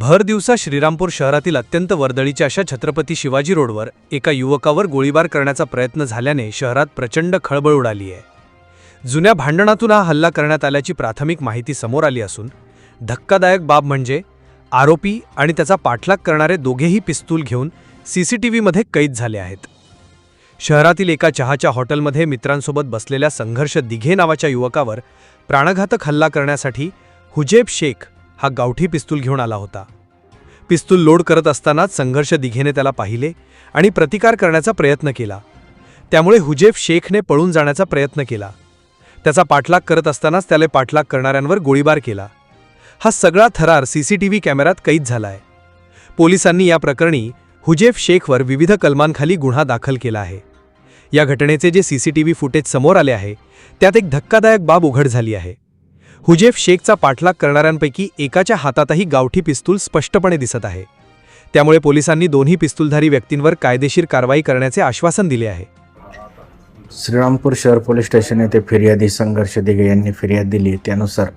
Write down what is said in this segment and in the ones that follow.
भर दिवसा श्रीरामपूर शहरातील अत्यंत वर्दळीच्या अशा छत्रपती शिवाजी रोडवर एका युवकावर गोळीबार करण्याचा प्रयत्न झाल्याने शहरात प्रचंड खळबळ उडाली आहे. जुन्या भांडणातून हा हल्ला करण्यात आल्याची प्राथमिक माहिती समोर आली असून धक्कादायक बाब म्हणजे आरोपी आणि त्याचा पाठलाग करणारे दोघेही पिस्तूल घेऊन सी सी टी व्हीमध्ये कैद झाले आहेत. शहरातील एका चहाच्या हॉटेलमध्ये मित्रांसोबत बसलेल्या संघर्ष दिघे नावाच्या युवकावर प्राणघातक हल्ला करण्यासाठी हुजेब शेख हा गावठी पिस्तूल घेऊन आला होता. पिस्तूल लोड करत असतानाच संघर्ष दिघेने त्याला पाहिले आणि प्रतिकार करण्याचा प्रयत्न केला. त्यामुळे हुजेफ शेखने पळून जाण्याचा प्रयत्न केला. त्याचा पाठलाग करत असतानाच त्याला पाठलाग करणाऱ्यांवर गोळीबार केला. हा सगळा थरार सीसीटीव्ही कॅमेऱ्यात कैद झालाय. पोलिसांनी या प्रकरणी हुजेफ शेखवर विविध कलमांखाली गुन्हा दाखल केला आहे. या घटनेचे जे सीसीटीव्ही फुटेज समोर आले आहे त्यात एक धक्कादायक बाब उघड झाली आहे. हुजेफ शेखचा पाठलाग करणाऱ्यांपैकी एकाच्या हातातही गावठी पिस्तूल स्पष्टपणे दिसत आहे. त्यामुळे पोलिसांनी दोन्ही पिस्तूलधारी व्यक्तींवर कायदेशीर कारवाई करण्याचे आश्वासन दिले आहे. श्रीरामपूर शहर पोलीस स्टेशन येथे फिर्यादी संघर्ष दिघे यांनी फिर्याद दिली. त्यानुसार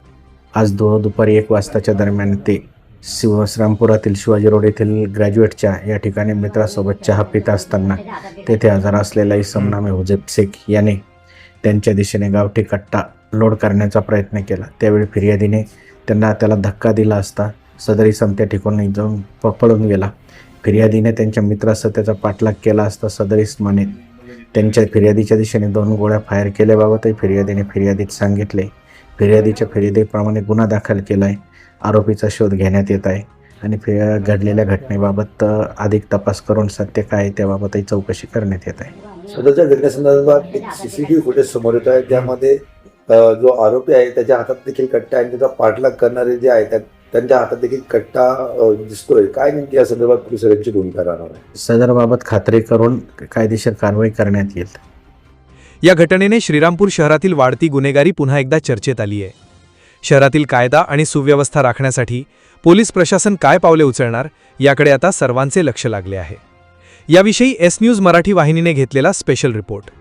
आज दो दुपारी एक वाजताच्या दरम्यान ते शिव श्रीरामपुरातील शिवाजी रोड येथील ग्रॅज्युएटच्या या ठिकाणी मित्रासोबत चहा पित असताना तेथे आजार असलेला इसमनामे हुजेफ हुजेब शेख याने त्यांच्या दिशेने गावठी कट्टा लोड करण्याचा प्रयत्न केला. त्यावेळी फिर्यादीने त्यांना त्याला धक्का दिला असता सदरी समत्या ठिकाणी जाऊन प- पळून गेला. फिर्यादीने त्यांच्या मित्रासह त्याचा पाठलाग केला असता सदर माने त्यांच्या फिर्यादीच्या दिशेने दोन गोळ्या फायर केल्याबाबतही फिर्यादीने फिर्यादीत सांगितले. फिर्यादीच्या फिर्यादीप्रमाणे गुन्हा दाखल केला आहे आरोपीचा शोध घेण्यात येत आहे आणि फिर घडलेल्या घटनेबाबत अधिक तपास करून सत्य काय आहे त्याबाबतही चौकशी करण्यात येत आहे. सदरच्या घटनेसंदर्भात एक सी सी फुटेज समोर येत आहे. त्यामध्ये जो आरोपी आहे त्याच्या हातात देखील कट्टा आणि त्याचा पाठलाग करणारे जे आहे त्या- त्यांच्या हातात देखील कट्टा दिसतोय. काय नेमकी या संदर्भात पोलिसांची भूमिका राहणार आहे? सदरबाबत खात्री करून कायदेशीर कारवाई करण्यात येईल. या घटनेने श्रीरामपूर शहरातील वाढती गुन्हेगारी पुन्हा एकदा चर्चेत आली आहे. शहरातील कायदा आणि सुव्यवस्था राखण्यासाठी पोलीस प्रशासन काय पावले उचलणार याकडे आता सर्वांचे लक्ष लागले आहे. याविषयी एस न्यूज मराठी वाहिनीने घेतलेला स्पेशल रिपोर्ट.